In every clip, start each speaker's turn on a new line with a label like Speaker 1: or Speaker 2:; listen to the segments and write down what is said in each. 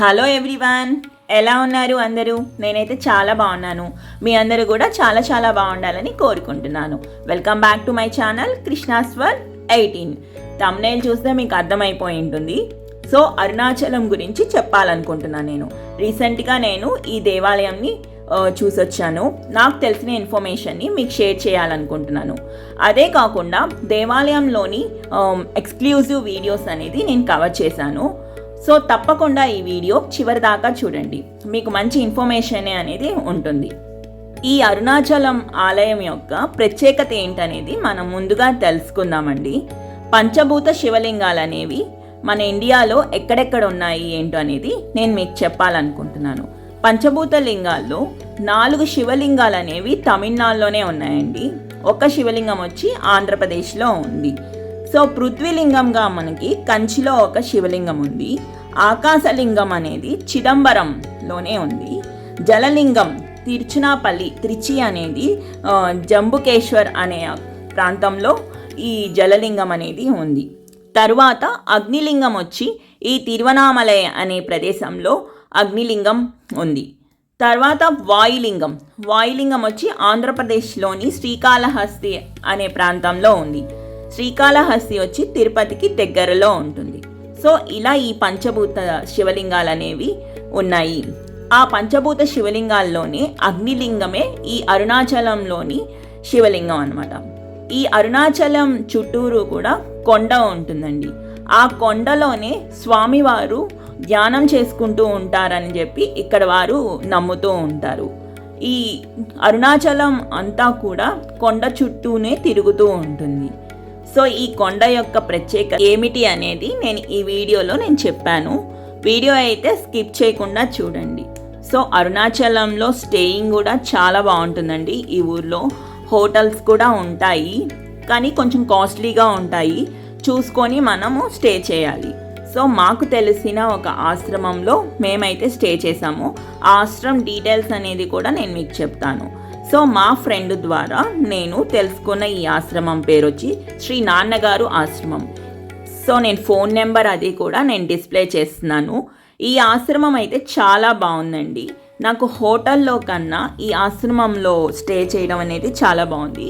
Speaker 1: Hello everyone ఎలా ఉన్నారు అందరూ? నేనైతే చాలా బాగున్నాను. మీ అందరూ కూడా చాలా చాలా బాగుండాలని కోరుకుంటున్నాను. Welcome back to my channel Krishnaswar eighteen thumbnail చూస్తే మీకు అర్థమైపోయి ఉంటుంది. సో అరుణాచలం గురించి చెప్పాలనుకుంటున్నాను నేను. రీసెంట్గా నేను ఈ దేవాలయంని చూసొచ్చాను. నాకు తెలిసిన ఇన్ఫర్మేషన్ని మీకు షేర్ చేయాలనుకుంటున్నాను. అదే కాకుండా దేవాలయంలోని ఎక్స్క్లూజివ్ వీడియోస్ అనేది నేను కవర్ చేశాను. సో తప్పకుండా ఈ వీడియో చివరి దాకా చూడండి. మీకు మంచి ఇన్ఫర్మేషన్ అనేది ఉంటుంది. ఈ అరుణాచలం ఆలయం యొక్క ప్రత్యేకత ఏంటనేది మనం ముందుగా తెలుసుకుందామండి. పంచభూత శివలింగాలు అనేవి మన ఇండియాలో ఎక్కడెక్కడ ఉన్నాయి ఏంటో అనేది నేను మీకు చెప్పాలనుకుంటున్నాను. పంచభూత లింగాల్లో నాలుగు శివలింగాలు అనేవి తమిళనాడులోనే ఉన్నాయండి. ఒక శివలింగం వచ్చి ఆంధ్రప్రదేశ్లో ఉంది. సో పృథ్వీలింగంగా మనకి కంచిలో ఒక శివలింగం ఉంది. ఆకాశలింగం అనేది చిదంబరంలోనే ఉంది. జలలింగం తిరుచునాపల్లి త్రిచి అనేది జంబుకేశ్వర్ అనే ప్రాంతంలో ఈ జలలింగం అనేది ఉంది. తరువాత అగ్నిలింగం వచ్చి ఈ తిరువనామలై అనే ప్రదేశంలో అగ్నిలింగం ఉంది. తర్వాత వాయులింగం. వాయులింగం వచ్చి ఆంధ్రప్రదేశ్లోని శ్రీకాళహస్తి అనే ప్రాంతంలో ఉంది. శ్రీకాళహస్తి వచ్చి తిరుపతికి దగ్గరలో ఉంటుంది. సో ఇలా ఈ పంచభూత శివలింగాలు అనేవి ఉన్నాయి. ఆ పంచభూత శివలింగాల్లోనే అగ్నిలింగమే ఈ అరుణాచలంలోని శివలింగం అన్నమాట. ఈ అరుణాచలం చుట్టూరు కూడా కొండ ఉంటుందండి. ఆ కొండలోనే స్వామివారు ధ్యానం చేసుకుంటూ ఉంటారని చెప్పి ఇక్కడ వారు నమ్ముతూ ఉంటారు. ఈ అరుణాచలం అంతా కూడా కొండ చుట్టూనే తిరుగుతూ ఉంటుంది. సో ఈ కొండ యొక్క ప్రత్యేకత ఏమిటి అనేది నేను ఈ వీడియోలో నేను చెప్పాను. వీడియో అయితే స్కిప్ చేయకుండా చూడండి. సో అరుణాచలంలో స్టేయింగ్ కూడా చాలా బాగుంటుందండి. ఈ ఊర్లో హోటల్స్ కూడా ఉంటాయి. కానీ కొంచెం కాస్ట్లీగా ఉంటాయి. చూసుకొని మనము స్టే చేయాలి. సో మాకు తెలిసిన ఒక ఆశ్రమంలో మేమైతే స్టే చేసాము ఆ ఆశ్రమం డీటెయిల్స్ అనేది కూడా నేను మీకు చెప్తాను. సో మా ఫ్రెండ్ ద్వారా నేను తెలుసుకున్న ఈ ఆశ్రమం పేరు వచ్చి శ్రీ నాన్నగారు ఆశ్రమం. సో నేను ఫోన్ నెంబర్ అది కూడా నేను డిస్ప్లే చేస్తున్నాను. ఈ ఆశ్రమం అయితే చాలా బాగుందండి. నాకు హోటల్లో కన్నా ఈ ఆశ్రమంలో స్టే చేయడం అనేది చాలా బాగుంది.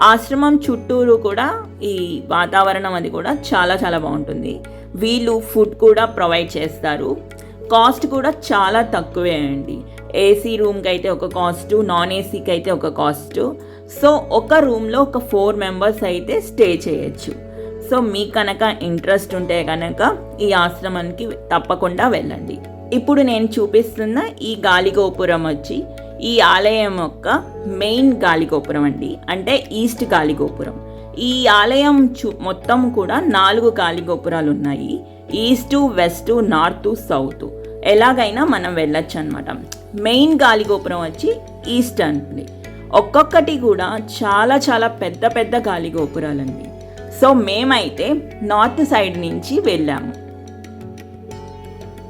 Speaker 1: ఆశ్రమం చుట్టూరు కూడా ఈ వాతావరణం అది కూడా చాలా చాలా బాగుంటుంది. వీళ్ళు ఫుడ్ కూడా ప్రొవైడ్ చేస్తారు. కాస్ట్ కూడా చాలా తక్కువే అండి. ఏసీ రూమ్కి అయితే ఒక కాస్ట్ నాన్ ఏసీకి అయితే ఒక కాస్ట్ సో ఒక రూమ్లో ఒక ఫోర్ మెంబర్స్ అయితే స్టే చేయొచ్చు. సో మీకు కనుక ఇంట్రెస్ట్ ఉంటే కనుక ఈ ఆశ్రమానికి తప్పకుండా వెళ్ళండి. ఇప్పుడు నేను చూపిస్తున్న ఈ గాలిగోపురం వచ్చి ఈ ఆలయం యొక్క మెయిన్ గాలిగోపురం అండి. అంటే ఈస్ట్ గాలిగోపురం. ఈ ఆలయం చూ మొత్తం కూడా నాలుగు గాలిగోపురాలు ఉన్నాయి ఈస్టు వెస్ట్ నార్త్ సౌత్ ఎలాగైనా మనం వెళ్ళొచ్చు అనమాట మెయిన్ గాలిగోపురం వచ్చి ఈస్ట్ అండి. ఒక్కొక్కటి కూడా చాలా చాలా పెద్ద పెద్ద గాలిగోపురాలండి. సో మేమైతే నార్త్ సైడ్ నుంచి వెళ్ళాము.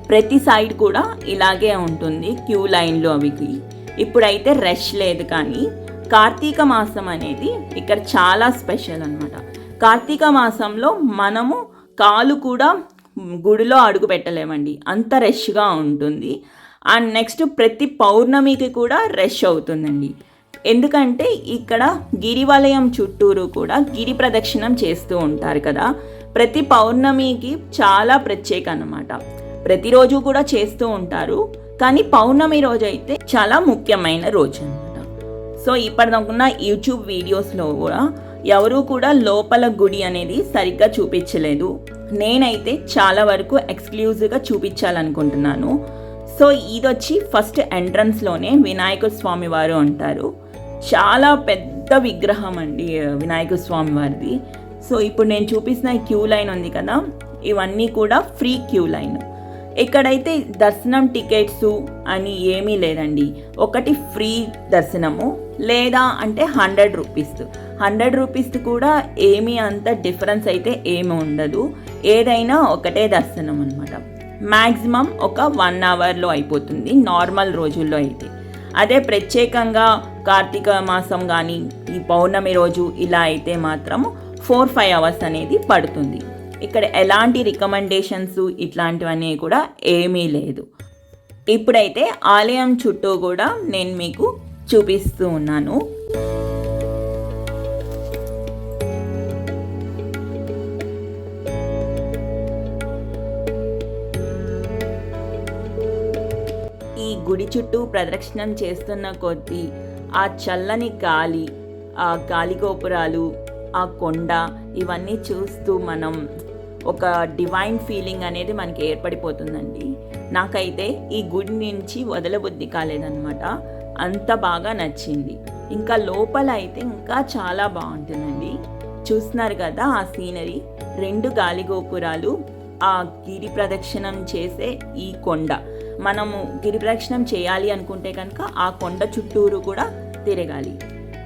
Speaker 1: ప్రతి సైడ్ కూడా ఇలాగే ఉంటుంది క్యూ లైన్లు అవికి ఇప్పుడైతే రష్ లేదు కానీ కార్తీక మాసం అనేది ఇక్కడ చాలా స్పెషల్ అన్నమాట. కార్తీక మాసంలో మనము కాలు కూడా గుడిలో అడుగు పెట్టలేమండి. అంత రష్గా ఉంటుంది. అండ్ నెక్స్ట్ ప్రతి పౌర్ణమికి కూడా రష్ అవుతుందండి. ఎందుకంటే ఇక్కడ గిరివలయం చుట్టూరు కూడా గిరి ప్రదక్షిణం చేస్తూ ఉంటారు కదా. ప్రతి పౌర్ణమికి చాలా ప్రత్యేక అన్నమాట. ప్రతిరోజు కూడా చేస్తూ ఉంటారు. కానీ పౌర్ణమి రోజు అయితే చాలా ముఖ్యమైన రోజు అనమాట సో ఇప్పటిదాకున్న యూట్యూబ్ వీడియోస్లో కూడా ఎవరూ కూడా లోపల గుడి అనేది సరిగ్గా చూపించలేదు. నేనైతే చాలా వరకు ఎక్స్క్లూజివ్గా చూపించాలనుకుంటున్నాను. సో ఇది వచ్చి ఫస్ట్ ఎంట్రన్స్లోనే వినాయక స్వామి వారు అంటారు. చాలా పెద్ద విగ్రహం అండి వినాయక స్వామి వారిది. సో ఇప్పుడు నేను చూపిస్తున్న క్యూ లైన్ ఉంది కదా ఇవన్నీ కూడా ఫ్రీ క్యూ లైన్ ఇక్కడైతే దర్శనం టికెట్స్ అని ఏమీ లేదండి. ఒకటి ఫ్రీ దర్శనము లేదా అంటే హండ్రెడ్ రూపీస్. హండ్రెడ్ రూపీస్ కూడా ఏమీ అంత డిఫరెన్స్ అయితే ఏమి ఉండదు. ఏదైనా ఒకటే దర్శనం అనమాట మ్యాక్సిమం ఒక వన్ అవర్లో అయిపోతుంది నార్మల్ రోజుల్లో అయితే. అదే ప్రత్యేకంగా కార్తీక మాసం కానీ ఈ పౌర్ణమి రోజు ఇలా అయితే మాత్రం ఫోర్ ఫైవ్ అవర్స్ అనేది పడుతుంది. ఇక్కడ ఎలాంటి రికమెండేషన్స్ ఇట్లాంటివన్నీ కూడా ఏమీ లేదు. ఇప్పుడైతే ఆలయం చుట్టూ కూడా నేను మీకు చూపిస్తూ ఉన్నాను. ఈ గుడి చుట్టూ ప్రదక్షిణం చేస్తున్న కొద్దీ ఆ చల్లని గాలి ఆ గాలి గోపురాలు ఆ కొండ ఇవన్నీ చూస్తూ మనం ఒక డివైన్ ఫీలింగ్ అనేది మనకి ఏర్పడిపోతుందండి. నాకైతే ఈ గుడి నుంచి వదలబుద్ధి కాలేదన్నమాట. అంత బాగా నచ్చింది. ఇంకా లోపల అయితే ఇంకా చాలా బాగుంటుందండి. చూస్తున్నారు కదా ఆ సీనరీ రెండు గాలి గోపురాలు ఆ గిరి ప్రదక్షిణం చేసే ఈ కొండ. మనము గిరి ప్రదక్షిణం చేయాలి అనుకుంటే కనుక ఆ కొండ చుట్టూరు కూడా తిరగాలి.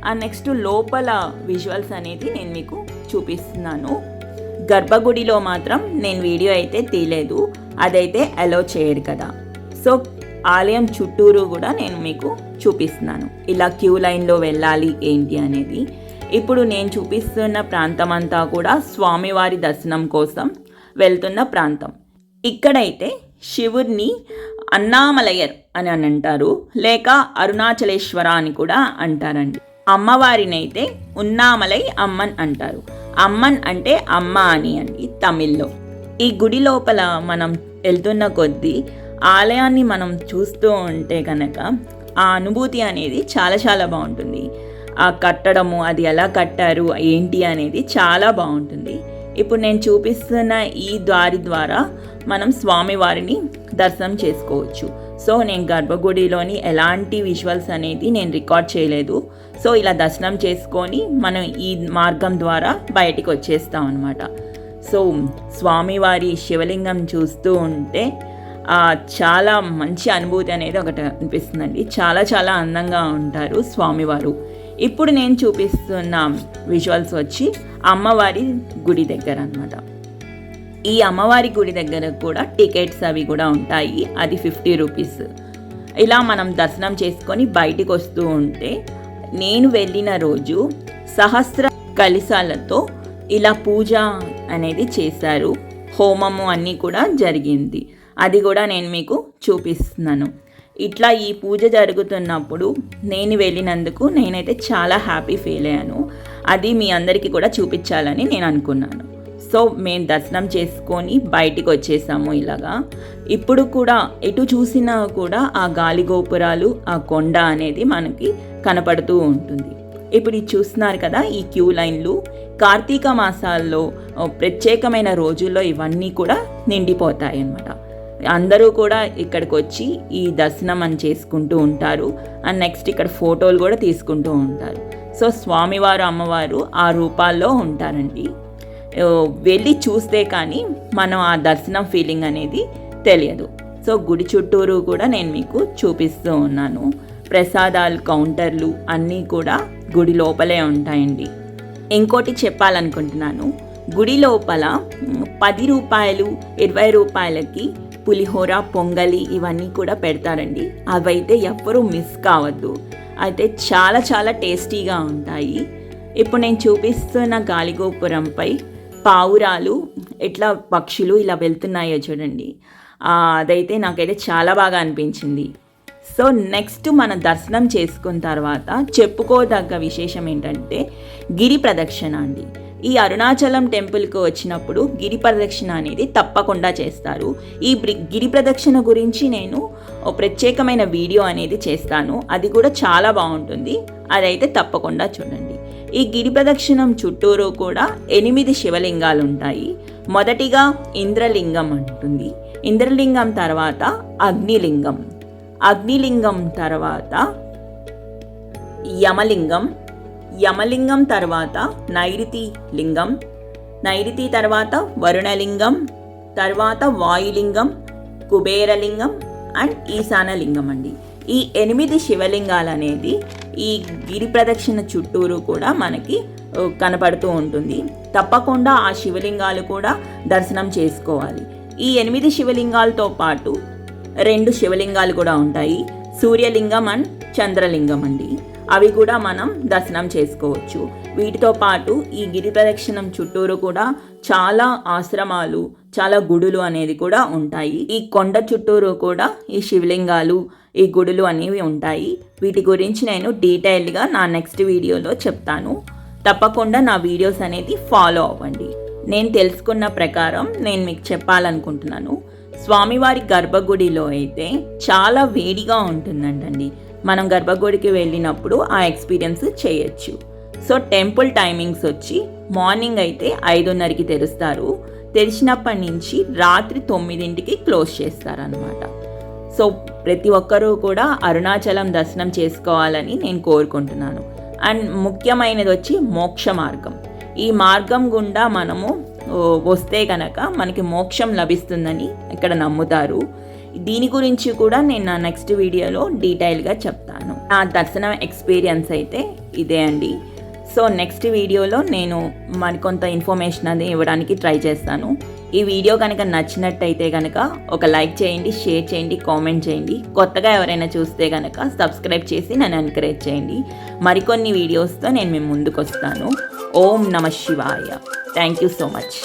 Speaker 1: ఆ నెక్స్ట్ లోపల విజువల్స్ అనేది నేను మీకు చూపిస్తున్నాను. గర్భగుడిలో మాత్రం నేను వీడియో అయితే తీయలేదు. అదైతే అలో చేయరు కదా. సో ఆలయం చుట్టూరు కూడా నేను మీకు చూపిస్తున్నాను. ఇలా క్యూ లైన్లో వెళ్ళాలి ఏంటి అనేది. ఇప్పుడు నేను చూపిస్తున్న ప్రాంతం అంతా కూడా స్వామివారి దర్శనం కోసం వెళ్తున్న ప్రాంతం. ఇక్కడైతే శివుడిని అన్నామలయర్ అని అని అంటారు. లేక అరుణాచలేశ్వర అని కూడా అంటారండి. అమ్మవారినైతే ఉన్నామలై అమ్మన్ అంటారు. అమ్మన్ అంటే అమ్మ అని అండి తమిళ్ళో. ఈ గుడి లోపల మనం వెళ్తున్న కొద్దీ ఆలయాన్ని మనం చూస్తూ ఉంటే కనుక ఆ అనుభూతి అనేది చాలా చాలా బాగుంటుంది. ఆ కట్టడము అది ఎలా కట్టారు ఏంటి అనేది చాలా బాగుంటుంది. ఇప్పుడు నేను చూపిస్తున్న ఈ దారి ద్వారా మనం స్వామివారిని దర్శనం చేసుకోవచ్చు. సో నేను గర్భగుడిలోని ఎలాంటి విజువల్స్ అనేది నేను రికార్డ్ చేయలేదు. సో ఇలా దర్శనం చేసుకొని మనం ఈ మార్గం ద్వారా బయటికి వచ్చేస్తాం అనమాట సో స్వామివారి శివలింగం చూస్తూ ఉంటే చాలా మంచి అనుభూతి అనేది ఒకటి అనిపిస్తుందండి. చాలా చాలా అందంగా ఉంటారు స్వామివారు. ఇప్పుడు నేను చూపిస్తున్న విజువల్స్ వచ్చి అమ్మవారి గుడి దగ్గర అనమాట ఈ అమ్మవారి గుడి దగ్గర కూడా టికెట్స్ అవి కూడా ఉంటాయి. అది ఫిఫ్టీ రూపీస్. ఇలా మనం దర్శనం చేసుకొని బయటికి వస్తూ ఉంటే నేను వెళ్ళిన రోజు సహస్ర కలిసాలతో ఇలా పూజ అనేది చేశారు. హోమము అన్నీ కూడా జరిగింది. అది కూడా నేను మీకు చూపిస్తున్నాను. ఇట్లా ఈ పూజ జరుగుతున్నప్పుడు నేను వెళ్ళినందుకు నేనైతే చాలా హ్యాపీ ఫీల్ అయ్యాను. అది మీ అందరికీ కూడా చూపించాలని నేను అనుకున్నాను. సో మేము దర్శనం చేసుకొని బయటికి వచ్చేసాము ఇలాగా. ఇప్పుడు కూడా ఎటు చూసినా కూడా ఆ గాలి గోపురాలు ఆ కొండ అనేది మనకి కనపడుతూ ఉంటుంది. ఇప్పుడు ఇది చూస్తున్నారు కదా ఈ క్యూ లైన్లు. కార్తీక మాసాల్లో ప్రత్యేకమైన రోజుల్లో ఇవన్నీ కూడా నిండిపోతాయి అన్నమాట. అందరూ కూడా ఇక్కడికి వచ్చి ఈ దర్శనం అని చేసుకుంటూ ఉంటారు. అండ్ నెక్స్ట్ ఇక్కడ ఫోటోలు కూడా తీసుకుంటూ ఉంటారు. సో స్వామివారు అమ్మవారు ఆ రూపాల్లో ఉంటారండి. వెళ్ళి చూస్తే కానీ మనం ఆ దర్శనం ఫీలింగ్ అనేది తెలియదు. సో గుడి చుట్టూరు కూడా నేను మీకు చూపిస్తూ ఉన్నాను. ప్రసాదాలు కౌంటర్లు అన్నీ కూడా గుడి లోపలే ఉంటాయండి. ఇంకోటి చెప్పాలనుకుంటున్నాను. గుడి లోపల పది రూపాయలు ఇరవై రూపాయలకి పులిహోర పొంగలి ఇవన్నీ కూడా పెడతారండి. అవైతే ఎవ్వరూ మిస్ కావద్దు. అయితే చాలా చాలా టేస్టీగా ఉంటాయి. ఇప్పుడు నేను చూపిస్తున్న గాలిగోపురంపై పావురాలు ఎట్లా పక్షులు ఇలా వెళ్తున్నాయో చూడండి. అదైతే నాకైతే చాలా బాగా అనిపించింది. సో నెక్స్ట్ మన దర్శనం చేసుకున్న తర్వాత చెప్పుకోదగ్గ విశేషం ఏంటంటే గిరి ప్రదక్షిణ అండి. ఈ అరుణాచలం టెంపుల్కి వచ్చినప్పుడు గిరి ప్రదక్షిణ అనేది తప్పకుండా చేస్తారు. ఈ బ్రి- గిరి ప్రదక్షిణ గురించి నేను ఓ ప్రత్యేకమైన వీడియో అనేది చేస్తాను. అది కూడా చాలా బాగుంటుంది. అదైతే తప్పకుండా చూడండి. ఈ గిరి ప్రదక్షిణం చుట్టూరు కూడా ఎనిమిది శివలింగాలు ఉంటాయి మొదటిగా ఇంద్రలింగం ఉంటుంది ఇంద్రలింగం తర్వాత అగ్నిలింగం. అగ్నిలింగం తర్వాత యమలింగం. యమలింగం తర్వాత నైరుతి లింగం నైరుతి తర్వాత వరుణలింగం. తర్వాత వాయులింగం కుబేరలింగం అండ్ ఈశానలింగం అండి. ఈ ఎనిమిది శివలింగాలు అనేది ఈ గిరి ప్రదక్షిణ చుట్టూరు కూడా మనకి కనపడుతూ ఉంటుంది. తప్పకుండా ఆ శివలింగాలు కూడా దర్శనం చేసుకోవాలి. ఈ ఎనిమిది శివలింగాలతో పాటు రెండు శివలింగాలు కూడా ఉంటాయి. సూర్యలింగం అండ్ చంద్రలింగం అండి. అవి కూడా మనం దర్శనం చేసుకోవచ్చు. వీటితో పాటు ఈ గిరి ప్రదక్షిణం చుట్టూరు కూడా చాలా ఆశ్రమాలు చాలా గుడులు అనేది కూడా ఉంటాయి. ఈ కొండ చుట్టూరు కూడా ఈ శివలింగాలు ఈ గుడులు అనేవి ఉంటాయి. వీటి గురించి నేను డీటెయిల్గా నా నెక్స్ట్ వీడియోలో చెప్తాను. తప్పకుండా నా వీడియోస్ అనేది ఫాలో అవ్వండి. నేను తెలుసుకున్న ప్రకారం నేను మీకు చెప్పాలనుకుంటున్నాను. స్వామివారి గర్భగుడిలో అయితే చాలా వేడిగా ఉంటుందంటండి. మనం గర్భగుడికి వెళ్ళినప్పుడు ఆ ఎక్స్పీరియన్స్ చేయొచ్చు. సో టెంపుల్ టైమింగ్స్ వచ్చి మార్నింగ్ అయితే ఐదున్నరకి తెరుస్తారు. తెరిచినప్పటి నుంచి రాత్రి తొమ్మిదింటికి క్లోజ్ చేస్తారనమాట సో ప్రతి ఒక్కరూ కూడా అరుణాచలం దర్శనం చేసుకోవాలని నేను కోరుకుంటున్నాను. అండ్ ముఖ్యమైనది వచ్చి మోక్ష మార్గం. ఈ మార్గం గుండా మనము వస్తే కనుక మనకి మోక్షం లభిస్తుందని ఇక్కడ నమ్ముతారు. దీని గురించి కూడా నేను నా నెక్స్ట్ వీడియోలో డీటెయిల్గా చెప్తాను. నా దర్శనం ఎక్స్పీరియన్స్ అయితే ఇదే అండి. సో నెక్స్ట్ వీడియోలో నేను మరికొంత ఇన్ఫర్మేషన్ అది ఇవ్వడానికి ట్రై చేస్తాను. ఈ వీడియో కనుక నచ్చినట్టయితే కనుక ఒక లైక్ చేయండి షేర్ చేయండి కామెంట్ చేయండి. కొత్తగా ఎవరైనా చూస్తే కనుక సబ్స్క్రైబ్ చేసి నన్ను ఎంకరేజ్ చేయండి. మరికొన్ని వీడియోస్తో నేను మేము ముందుకు వస్తాను ఓం నమ శివాయ. Thank you so much